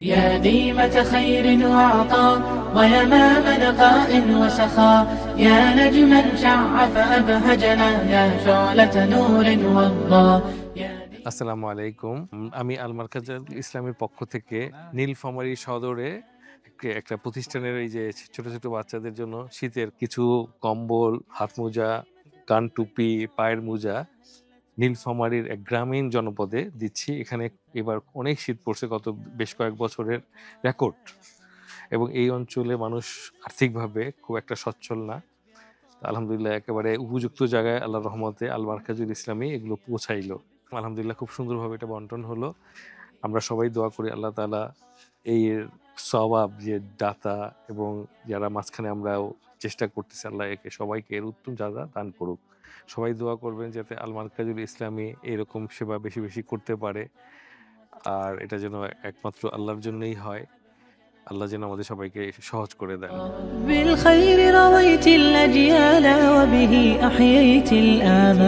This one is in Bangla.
يا ديمة خير وعطاء ويمام نقاء وسخاء يا نجما شع فأبهجنا يا شعلة نور والله يا আসসালামু আলাইকুম উম, আমি আল মার্কাজাল ইসলামের পক্ষ থেকে নীলফামারী সদরে এক- একটা প্রতিষ্ঠানের এই যে ছোট ছোট বাচ্চাদের জন্য শীতের কিছু কম্বল হাত মোজা কান টুপি পায়ের মোজা নীলফামারীর এক গ্রামীণ জনপদে দিচ্ছি। এখানে এবার অনেক শীত পড়ছে গত বেশ কয়েক বছরের রেকর্ড। এবং এই অঞ্চলে মানুষ আর্থিকভাবে খুব একটা সচ্ছল না। আলহামদুলিল্লাহ একেবারে উপযুক্ত জায়গায় আল্লাহ রহমতে আল মার্কাজুল ইসলামী এগুলো পৌঁছাইলো। আলহামদুলিল্লাহ খুব সুন্দরভাবে এটা বন্টন হলো। আমরা সবাই দোয়া করি আল্লাহ তাআলা এই সওয়াব যে দাতা এবং যারা মাঝখানে আমরাও চেষ্টা করতেছি আল্লাহ একে সবাইকে এর উত্তম যারা দান করুক সবাই দোয়া করবেন যাতে আল মার্কাজুল ইসলামী এরকম সেবা বেশি বেশি করতে পারে আর এটা যেন একমাত্র আল্লাহর জন্যই হয় আল্লাহ যেন আমাদের সবাইকে সহজ করে দেন بالخير رويت الأجيال وبه أحييت الآمال